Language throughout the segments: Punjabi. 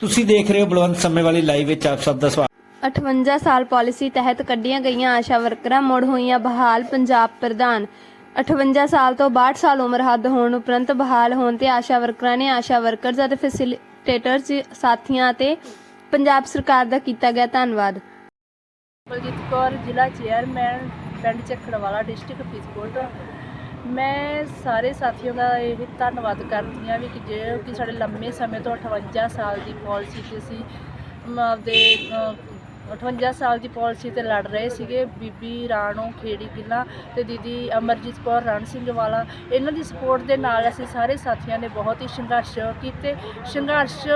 ਤੁਸੀਂ ਦੇਖ ਰਹੇ ਹੋ ਬਲਵੰਤ ਸਮੇਂ ਵਾਲੀ ਲਾਈਵ ਵਿੱਚ ਆਪ ਸਭ ਦਾ ਸਵਾਗਤ। 58 ਸਾਲ ਪਾਲਿਸੀ ਤਹਿਤ ਕੱਢੀਆਂ ਗਈਆਂ ਆਸ਼ਾ ਵਰਕਰਾਂ ਮੁੜ ਹੋਈਆਂ ਬਹਾਲ ਪੰਜਾਬ ਪ੍ਰਧਾਨ। 58 ਸਾਲ ਤੋਂ 62 ਸਾਲ ਉਮਰ ਹੱਦ ਹੋਣ ਉਪਰੰਤ ਬਹਾਲ ਹੋਣ ਤੇ ਆਸ਼ਾ ਵਰਕਰਾਂ ਨੇ ਆਸ਼ਾ ਵਰਕਰਜ਼ ਅਤੇ ਫੈਸਿਲਿਟੇਟਰਸ ਸਾਥੀਆਂ ਅਤੇ ਪੰਜਾਬ ਸਰਕਾਰ ਦਾ ਕੀਤਾ ਗਿਆ ਧੰਨਵਾਦ। ਬਲਜੀਤ ਕੌਰ ਜ਼ਿਲ੍ਹਾ ਚੇਅਰਮੈਨ ਪਿੰਡ ਚੱਖੜਵਾਲਾ ਡਿਸਟ੍ਰਿਕਟ ਫਰੀਦਕੋਟ। ਮੈਂ ਸਾਰੇ ਸਾਥੀਆਂ ਦਾ ਇਹ ਧੰਨਵਾਦ ਕਰਦੀ ਹਾਂ ਵੀ ਕਿ ਜੇ ਕਿ ਸਾਡੇ ਲੰਮੇ ਸਮੇਂ ਤੋਂ 58 ਸਾਲ ਦੀ ਪਾਲਿਸੀ ਤੇ ਸੀ ਮ ਆਪਦੇ 58 ਸਾਲ ਦੀ ਪਾਲਿਸੀ ਤੇ ਲੜ ਰਹੇ ਸੀਗੇ, ਬੀਬੀ ਰਾਣੋ ਖੇੜੀ ਗਿੱਲਾ ਤੇ ਦੀਦੀ ਅਮਰਜੀਤ ਕੌਰ ਰਣ ਸਿੰਘ ਵਾਲਾ। ਇਹਨਾਂ ਦੀ ਸਪੋਰਟ ਦੇ ਨਾਲ ਅਸੀਂ ਸਾਰੇ ਸਾਥੀਆਂ ਨੇ ਬਹੁਤ ਹੀ ਸੰਘਰਸ਼ ਕੀਤੇ। ਸੰਘਰਸ਼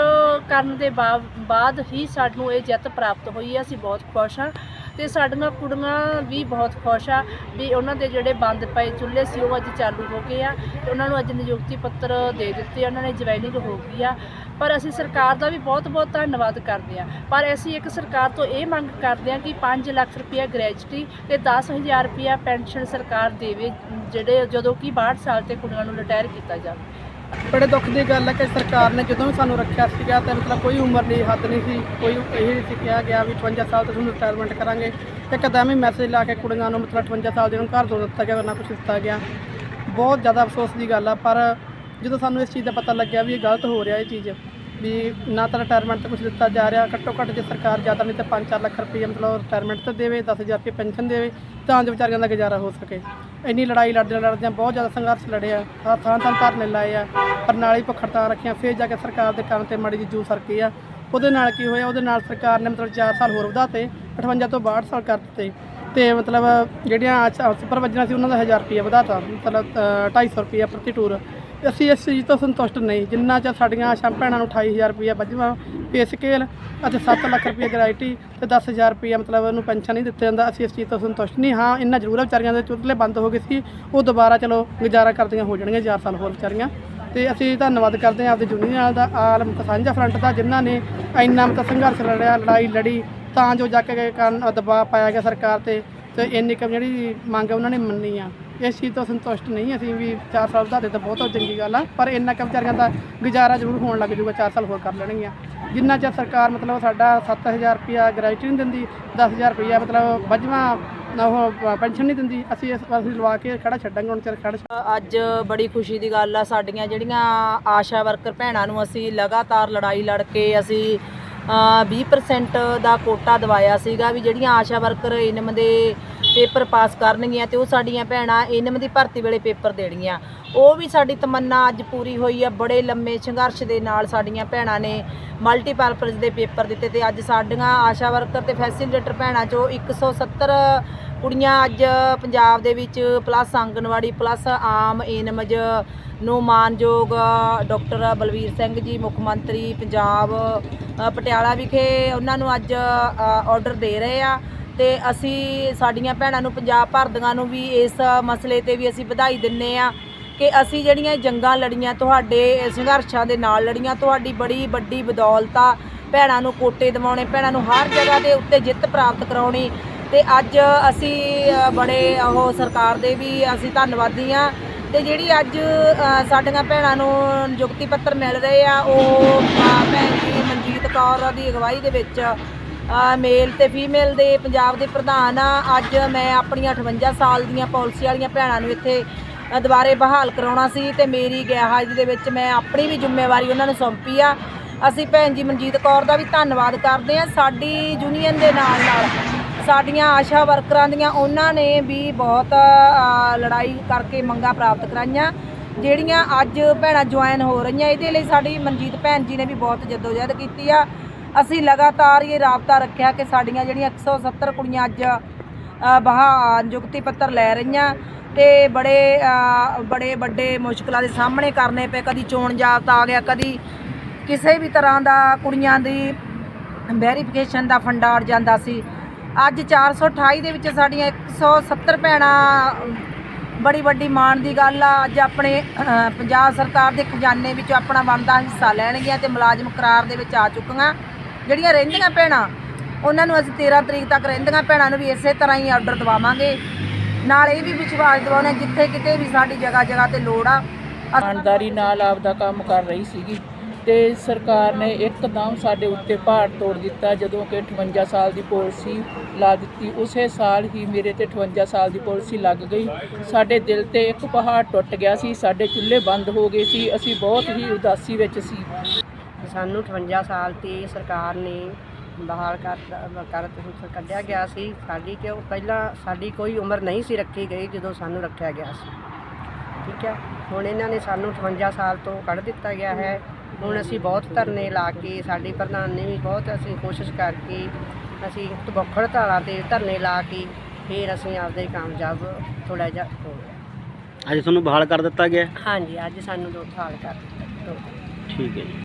ਕਰਨ ਦੇ ਬਾ- ਬਾਅਦ ਹੀ ਸਾਨੂੰ ਇਹ ਜਿੱਤ ਪ੍ਰਾਪਤ ਹੋਈ ਹੈ, ਅਸੀਂ ਬਹੁਤ ਖੁਸ਼ ਹਾਂ। ਤੇ ਸਾਡੀਆਂ ਕੁੜੀਆਂ ਵੀ ਬਹੁਤ ਖੁਸ਼ ਆ ਵੀ ਉਹਨਾਂ ਦੇ ਜਿਹੜੇ ਬੰਦ ਪਏ ਚੁੱਲ੍ਹੇ ਸੀ, ਉਹ ਅੱਜ ਚਾਲੂ ਹੋ ਗਏ ਆ ਤੇ ਉਹਨਾਂ ਨੂੰ ਅੱਜ ਨਿਯੁਕਤੀ ਪੱਤਰ ਦੇ ਦਿੱਤੇ ਉਹਨਾਂ ਨੇ ਜਵਾਇਨਿੰਗ ਹੋ ਗਈ ਆ। ਪਰ ਅਸੀਂ ਸਰਕਾਰ ਦਾ ਵੀ ਬਹੁਤ ਬਹੁਤ ਧੰਨਵਾਦ ਕਰਦੇ ਆ। ਪਰ ਅਸੀਂ ਇੱਕ ਸਰਕਾਰ ਤੋਂ ਇਹ ਮੰਗ ਕਰਦੇ ਆ ਕਿ 5 ਲੱਖ ਰੁਪਇਆ ਗ੍ਰੈਜੂਟੀ ਤੇ 10000 ਰੁਪਇਆ ਪੈਨਸ਼ਨ ਸਰਕਾਰ ਦੇਵੇ, ਜਿਹੜੇ ਜਦੋਂ ਕਿ 62 ਸਾਲ ਤੇ ਕੁੜੀਆਂ ਨੂੰ ਰਿਟਾਇਰ ਕੀਤਾ ਜਾਵੇ। ਬੜੇ ਦੁੱਖ ਦੀ ਗੱਲ ਹੈ ਕਿ ਸਰਕਾਰ ਨੇ ਜਦੋਂ ਵੀ ਸਾਨੂੰ ਰੱਖਿਆ ਸੀਗਾ ਤੇ ਮਤਲਬ ਕੋਈ ਉਮਰ ਨਹੀਂ, ਹੱਦ ਨਹੀਂ ਸੀ, ਕੋਈ ਇਹ ਨਹੀਂ ਸੀ ਕਿਹਾ ਗਿਆ ਵੀ 58 ਸਾਲ ਤੋਂ ਤੁਹਾਨੂੰ ਰਿਟਾਇਰਮੈਂਟ ਕਰਾਂਗੇ। ਇੱਕਦਮ ਹੀ ਮੈਸੇਜ ਲਾ ਕੇ ਕੁੜੀਆਂ ਨੂੰ ਮਤਲਬ 58 ਸਾਲ ਦੇ ਨੂੰ ਘਰ ਤੋਂ ਦਿੱਤਾ ਗਿਆ ਨਾ ਕੁਝ ਦਿੱਤਾ ਗਿਆ। ਬਹੁਤ ਜ਼ਿਆਦਾ ਅਫਸੋਸ ਦੀ ਗੱਲ ਆ, ਪਰ ਜਦੋਂ ਸਾਨੂੰ ਇਸ ਚੀਜ਼ ਦਾ ਪਤਾ ਲੱਗਿਆ ਵੀ ਇਹ ਗਲਤ ਹੋ ਰਿਹਾ ਇਹ ਚੀਜ਼ ਵੀ ਨਾ ਤਾਂ ਰਿਟਾਇਰਮੈਂਟ ਤੇ ਕੁਝ ਦਿੱਤਾ ਜਾ ਰਿਹਾ ਘੱਟੋ ਘੱਟ ਜੇ ਸਰਕਾਰ ਜ਼ਿਆਦਾ ਨਹੀਂ ਤਾਂ 5-4 ਲੱਖ ਰੁਪਏ ਮਤਲਬ ਰਿਟਾਇਰਮੈਂਟ ਤੇ ਦੇਵੇ 10000 ਰੁਪਏ ਪੈਨਸ਼ਨ ਦੇਵੇ ਤਾਂ ਜੋ ਵਿਚਾਰੀਆਂ ਦਾ ਗੁਜ਼ਾਰਾ ਹੋ ਸਕੇ। ਇੰਨੀ ਲੜਾਈ ਲੜਦੇ ਲੜਦਿਆਂ ਬਹੁਤ ਜ਼ਿਆਦਾ ਸੰਘਰਸ਼ ਲੜਿਆ ਥਾਂ ਥਾਂ ਥਾਂ ਧਰਨੇ ਲਾਏ ਆ ਪ੍ਰਣਾਲੀ ਨਾਲ ਹੀ ਰੱਖੀਆਂ ਫਿਰ ਜਾ ਕੇ ਸਰਕਾਰ ਦੇ ਕੰਮ ਤੇ ਮਾੜੀ ਜੀ ਜੂ ਸਰਕੀ ਆ। ਉਹਦੇ ਨਾਲ ਕੀ ਹੋਇਆ ਉਹਦੇ ਨਾਲ ਸਰਕਾਰ ਨੇ ਮਤਲਬ 4 ਸਾਲ ਹੋਰ ਵਧਾਤੇ 58 ਤੋਂ 62 ਸਾਲ ਕਰ ਦਿੱਤੇ। ਤੇ ਮਤਲਬ ਜਿਹੜੀਆਂ ਸੁਪਰਵਾਈਜ਼ਰਾਂ ਸੀ ਉਹਨਾਂ ਦਾ 1000 ਰੁਪਏ ਵਧਾਤਾ ਮਤਲਬ ਅ, 250 ਰੁਪਏ ਪ੍ਰਤੀ ਟੂਰ ਅਸੀਂ ਇਸ ਚੀਜ਼ ਤੋਂ ਸੰਤੁਸ਼ਟ ਨਹੀਂ। ਜਿੰਨਾ ਚਿਰ ਸਾਡੀਆਂ ਆਸ਼ਾ ਭੈਣਾਂ ਨੂੰ 28000 ਰੁਪਏ ਵੱਜਵਾ ਪੇ ਸਕੇਲ ਅਤੇ 7 ਲੱਖ ਰੁਪਏ ਗ੍ਰੈਜੂਟੀ ਤੇ 10000 ਰੁਪਏ ਮਤਲਬ ਉਹਨੂੰ ਪੈਨਸ਼ਨ ਨਹੀਂ ਦਿੱਤਾ ਜਾਂਦਾ, ਅਸੀਂ ਇਸ ਚੀਜ਼ ਤੋਂ ਸੰਤੁਸ਼ਟ ਨਹੀਂ। ਹਾਂ, ਇੰਨਾ ਜ਼ਰੂਰ ਵਿਚਾਰੀਆਂ ਦੇ ਚੁੱਲ੍ਹੇ ਬੰਦ ਹੋ ਗਏ ਸੀ, ਉਹ ਦੁਬਾਰਾ ਚਲੋ ਗੁਜ਼ਾਰਾ ਕਰਦੀਆਂ ਹੋ ਜਾਣਗੀਆਂ 4 ਸਾਲ ਹੋਰ ਵਿਚਾਰੀਆਂ। ਤੇ ਅਸੀਂ ਧੰਨਵਾਦ ਕਰਦੇ ਹਾਂ ਆਪਦੇ ਜੂਨੀਅਰ ਦਾ ਆਲਮ ਸਾਂਝਾ ਫਰੰਟ ਦਾ, ਜਿਨ੍ਹਾਂ ਨੇ ਇੰਨਾ ਮਤਲਬ ਸੰਘਰਸ਼ ਲੜਿਆ, ਲੜਾਈ ਲੜੀ, ਤਾਂ ਜੋ ਜਾ ਕੇ ਕਾਰਨ ਦਬਾਅ ਪਾਇਆ ਗਿਆ ਸਰਕਾਰ ਤੇ ਤੇ ਇੰਨੀ ਕੁ ਜਿਹੜੀ ਮੰਗ ਉਹਨਾਂ ਨੇ ਮੰਨੀ ਆ। ਇਸ ਚੀਜ਼ ਤੋਂ ਸੰਤੁਸ਼ਟ ਨਹੀਂ ਅਸੀਂ ਵੀ 4 ਸਾਲ ਵਧਾ ਦੇ ਤਾਂ ਬਹੁਤ ਚੰਗੀ ਗੱਲ ਆ ਪਰ ਇੰਨਾ ਕੁ ਵਿਚਾਰੀਆਂ ਦਾ ਗੁਜ਼ਾਰਾ ਜ਼ਰੂਰ ਹੋਣ ਲੱਗ ਜਾਊਗਾ 4 ਸਾਲ ਹੋਰ ਕਰ ਲੈਣਗੀਆਂ। ਜਿੰਨਾ ਚਿਰ ਸਰਕਾਰ ਮਤਲਬ ਸਾਡਾ 7000 ਰੁਪਿਆ ਗ੍ਰੈਜੂਟੀ ਨਹੀਂ ਦਿੰਦੀ 10000 ਰੁਪਿਆ ਮਤਲਬ ਵਜਵਾ ਉਹ ਪੈਨਸ਼ਨ ਨਹੀਂ ਦਿੰਦੀ ਅਸੀਂ ਇਸ ਵਾਰ ਲਵਾ ਕੇ ਖੜਾ ਛੱਡਾਂਗੇ ਹੁਣ ਚਿਰ ਖੜਾ ਅੱਜ ਬੜੀ ਖੁਸ਼ੀ ਦੀ ਗੱਲ ਆ ਸਾਡੀਆਂ ਜਿਹੜੀਆਂ ਆਸ਼ਾ ਵਰਕਰ ਭੈਣਾਂ ਨੂੰ ਅਸੀਂ ਲਗਾਤਾਰ ਲੜਾਈ ਲੜ ਕੇ ਅਸੀਂ ਅ, 20% ਦਾ ਕੋਟਾ ਦਵਾਇਆ ਸੀਗਾ ਵੀ ਜਿਹੜੀਆਂ ਆਸ਼ਾ ਵਰਕਰ ਇਨਮ ਦੇ ਪੇਪਰ ਪਾਸ ਕਰਨਗੀਆਂ ਤੇ ਉਹ ਸਾਡੀਆਂ ਭੈਣਾਂ ਇਨਮ ਦੀ ਭਰਤੀ ਵੇਲੇ ਪੇਪਰ ਦੇਣਗੀਆਂ। ਉਹ ਵੀ ਸਾਡੀ ਤਮੰਨਾ ਅੱਜ ਪੂਰੀ ਹੋਈ ਆ, ਬੜੇ ਲੰਮੇ ਸੰਘਰਸ਼ ਦੇ ਨਾਲ ਸਾਡੀਆਂ ਭੈਣਾਂ ਨੇ ਮਲਟੀਪਰਪਸ ਦੇ ਪੇਪਰ ਦਿੱਤੇ ਤੇ ਅੱਜ ਸਾਡੀਆਂ ਆਸ਼ਾ ਵਰਕਰ ਤੇ ਫੈਸਿਲਿਟੇਟਰ ਭੈਣਾਂ ਚੋਂ 170 ਕੁੜੀਆਂ ਅੱਜ ਪੰਜਾਬ ਦੇ ਵਿੱਚ ਪਲੱਸ ਆਂਗਨਵਾੜੀ ਪਲੱਸ ਆਮ ਏਨਮਜ ਨੂੰ ਮਾਨਯੋਗ ਡਾਕਟਰ ਬਲਵੀਰ ਸਿੰਘ ਜੀ, ਮੁੱਖ ਮੰਤਰੀ ਪੰਜਾਬ ਪਟਿਆਲਾ ਵਿਖੇ ਉਹਨਾਂ ਨੂੰ ਅੱਜ ਆਰਡਰ ਦੇ ਰਹੇ ਆ। ਤੇ ਅਸੀਂ ਸਾਡੀਆਂ ਭੈਣਾਂ ਨੂੰ, ਪੰਜਾਬ ਭਰ ਦੀਆਂ ਨੂੰ ਵੀ ਇਸ ਮਸਲੇ ਤੇ ਵੀ ਅਸੀਂ ਵਧਾਈ ਦਿੰਨੇ ਆ ਕਿ ਅਸੀਂ ਜਿਹੜੀਆਂ ਜੰਗਾਂ ਲੜੀਆਂ ਤੁਹਾਡੇ ਸੰਘਰਸ਼ਾਂ ਦੇ ਨਾਲ ਲੜੀਆਂ, ਤੁਹਾਡੀ ਬੜੀ ਵੱਡੀ ਬਦੌਲਤ ਆ। ਭੈਣਾਂ ਨੂੰ ਕੋਟੇ ਦਿਵਾਉਣੇ, ਭੈਣਾਂ ਨੂੰ ਹਰ ਜਗ੍ਹਾ ਦੇ ਉੱਤੇ ਜਿੱਤ ਪ੍ਰਾਪਤ ਕਰਾਉਣੀ। ਤੇ ਅੱਜ ਅਸੀਂ ਬੜੇ ਉਹ ਸਰਕਾਰ ਦੇ ਵੀ ਅਸੀਂ ਧੰਨਵਾਦੀ ਆ। ਤੇ ਜਿਹੜੀ ਅੱਜ ਸਾਡੀਆਂ ਭੈਣਾਂ ਨੂੰ ਨਿਯੁਕਤੀ ਪੱਤਰ ਮਿਲ ਰਹੇ ਆ, ਉਹ ਭੈਣ ਜੀ ਮਨਜੀਤ ਕੌਰ ਦੀ ਅਗਵਾਈ ਦੇ ਵਿੱਚ ਮੇਲ ਤੇ ਫੀਮੇਲ ਦੇ ਪੰਜਾਬ ਦੇ ਪ੍ਰਧਾਨ ਆ। ਅੱਜ ਮੈਂ ਆਪਣੀਆਂ 58 ਸਾਲ ਦੀਆਂ ਪਾਲਿਸੀ ਵਾਲੀਆਂ ਭੈਣਾਂ ਨੂੰ ਇੱਥੇ ਦੁਬਾਰੇ ਬਹਾਲ ਕਰਾਉਣਾ ਸੀ ਤੇ ਮੇਰੀ ਗੈਰ ਹਾਜ਼ਰੀ ਦੇ ਵਿੱਚ ਮੈਂ ਆਪਣੀ ਵੀ ਜ਼ਿੰਮੇਵਾਰੀ ਉਹਨਾਂ ਨੂੰ ਸੌਂਪੀ ਆ। ਅਸੀਂ ਭੈਣ ਜੀ ਮਨਜੀਤ ਕੌਰ ਦਾ ਵੀ ਧੰਨਵਾਦ ਕਰਦੇ ਆ। ਸਾਡੀ ਯੂਨੀਅਨ ਦੇ ਨਾਲ ਨਾਲ ਸਾਡੀਆਂ ਆਸ਼ਾ ਵਰਕਰਾਂ ਦੀਆਂ ਉਹਨਾਂ ਨੇ ਵੀ ਬਹੁਤ ਲੜਾਈ ਕਰਕੇ ਮੰਗਾਂ ਪ੍ਰਾਪਤ ਕਰਾਈਆਂ। ਜਿਹੜੀਆਂ ਅੱਜ ਭੈਣਾਂ ਜੁਆਇਨ ਹੋ ਰਹੀਆਂ, ਇਹਦੇ ਲਈ ਸਾਡੀ ਮਨਜੀਤ ਭੈਣ ਜੀ ਨੇ ਵੀ ਬਹੁਤ ਜਦੋਜਹਿਦ ਕੀਤੀ ਆ। ਅਸੀਂ ਲਗਾਤਾਰ ਇਹ ਰਾਬਤਾ ਰੱਖਿਆ ਕਿ ਸਾਡੀਆਂ ਜਿਹੜੀਆਂ 170 ਕੁੜੀਆਂ ਅੱਜ ਬਹਾ ਨਿਯੁਕਤੀ ਪੱਤਰ ਲੈ ਰਹੀਆਂ ਤੇ ਬੜੇ ਬੜੇ ਵੱਡੇ ਮੁਸ਼ਕਲਾਂ ਦੇ ਸਾਹਮਣੇ ਕਰਨੇ ਪਏ। ਕਦੀ ਚੋਣ ਜਾਬਤਾ ਆ ਗਿਆ, ਕਦੀ ਕਿਸੇ ਵੀ ਤਰ੍ਹਾਂ ਦਾ ਕੁੜੀਆਂ ਦੀ ਵੈਰੀਫਿਕੇਸ਼ਨ ਦਾ ਫੰਡਾ ਅੜ ਜਾਂਦਾ ਸੀ। ਅੱਜ 428 ਦੇ ਵਿੱਚ ਸਾਡੀਆਂ 170 ਭੈਣਾਂ, ਬੜੀ ਵੱਡੀ ਮਾਣ ਦੀ ਗੱਲ ਆ। ਅੱਜ ਆਪਣੇ ਪੰਜਾਬ ਸਰਕਾਰ ਦੇ ਖਜ਼ਾਨੇ ਵਿੱਚੋਂ ਆਪਣਾ ਬਣਦਾ ਹਿੱਸਾ ਲੈਣਗੀਆਂ ਤੇ ਮੁਲਾਜ਼ਮ ਕਰਾਰ ਦੇ ਵਿੱਚ ਆ ਚੁੱਕੀਆਂ। ਜਿਹੜੀਆਂ ਰਹਿੰਦੀਆਂ ਭੈਣਾਂ, ਉਹਨਾਂ ਨੂੰ ਅਸੀਂ 13 ਤਰੀਕ ਤੱਕ ਰਹਿੰਦੀਆਂ ਭੈਣਾਂ ਨੂੰ ਵੀ ਇਸੇ ਤਰ੍ਹਾਂ ਹੀ ਆਰਡਰ ਦਵਾਵਾਂਗੇ। ਨਾਲ ਇਹ ਵੀ ਵਿਸ਼ਵਾਸ ਦਿਵਾਉਣਾ, ਜਿੱਥੇ ਕਿਤੇ ਵੀ ਸਾਡੀ ਜਗ੍ਹਾ ਜਗ੍ਹਾ ਤੇ ਲੋੜ ਆ। ਇਮਾਨਦਾਰੀ ਨਾਲ ਆਪਦਾ ਕੰਮ ਕਰ ਰਹੀ ਸੀਗੀ ਤੇ ਸਰਕਾਰ ਨੇ ਇੱਕਦਮ ਸਾਡੇ ਉੱਤੇ ਪਹਾੜ ਤੋੜ ਦਿੱਤਾ। ਜਦੋਂ ਕਿ 58 ਸਾਲ ਦੀ ਪਾਲਿਸੀ ਲਾ ਦਿੱਤੀ, ਉਸੇ ਸਾਲ ਹੀ ਮੇਰੇ ਤੇ 58 ਸਾਲ ਦੀ ਪਾਲਿਸੀ ਲੱਗ ਗਈ। ਸਾਡੇ ਦਿਲ ਤੇ ਇੱਕ ਪਹਾੜ ਟੁੱਟ ਗਿਆ ਸੀ, ਸਾਡੇ ਚੁੱਲ੍ਹੇ ਬੰਦ ਹੋ ਗਏ ਸੀ, ਅਸੀਂ ਬਹੁਤ ਹੀ ਉਦਾਸੀ ਵਿੱਚ ਸੀ। ਸਾਨੂੰ 58 ਸਾਲ ਤੇ ਸਰਕਾਰ ਨੇ ਬਹਾਲ ਕਰ ਕਰ ਕੱਢਿਆ ਗਿਆ ਸੀ। ਸਾਡੀ ਕਿਉਂ ਪਹਿਲਾਂ ਸਾਡੀ ਕੋਈ ਉਮਰ ਨਹੀਂ ਸੀ ਰੱਖੀ ਗਈ ਜਦੋਂ ਸਾਨੂੰ ਰੱਖਿਆ ਗਿਆ ਸੀ। ਠੀਕ ਹੈ? ਹੁਣ ਇਹਨਾਂ ਨੇ ਸਾਨੂੰ 58 ਸਾਲ ਤੋਂ ਕੱਢ ਦਿੱਤਾ ਗਿਆ ਹੈ। ਹੁਣ ਅਸੀਂ ਬਹੁਤ ਧਰਨੇ ਲਾ ਕੇ ਸਾਡੀ ਪ੍ਰਧਾਨ ਨੇ ਵੀ ਬਹੁਤ ਅਸੀਂ ਕੋਸ਼ਿਸ਼ ਕਰਕੇ ਅਸੀਂ ਤਬਖੜ ਧਾਰਾ ਤੇ ਧਰਨੇ ਲਾ ਕੇ ਫਿਰ ਅਸੀਂ ਆਪਦੇ ਕਾਮਯਾਬ ਥੋੜਾ ਜਿਹਾ ਹੋ ਗਏ ਅੱਜ ਤੁਹਾਨੂੰ ਬਹਾਲ ਕਰ ਦਿੱਤਾ ਗਿਆ? ਹਾਂਜੀ ਅੱਜ ਸਾਨੂੰ ਦੋ ਸਾਲ ਕਰ ਦਿੱਤਾ। ਠੀਕ ਹੈ ਜੀ।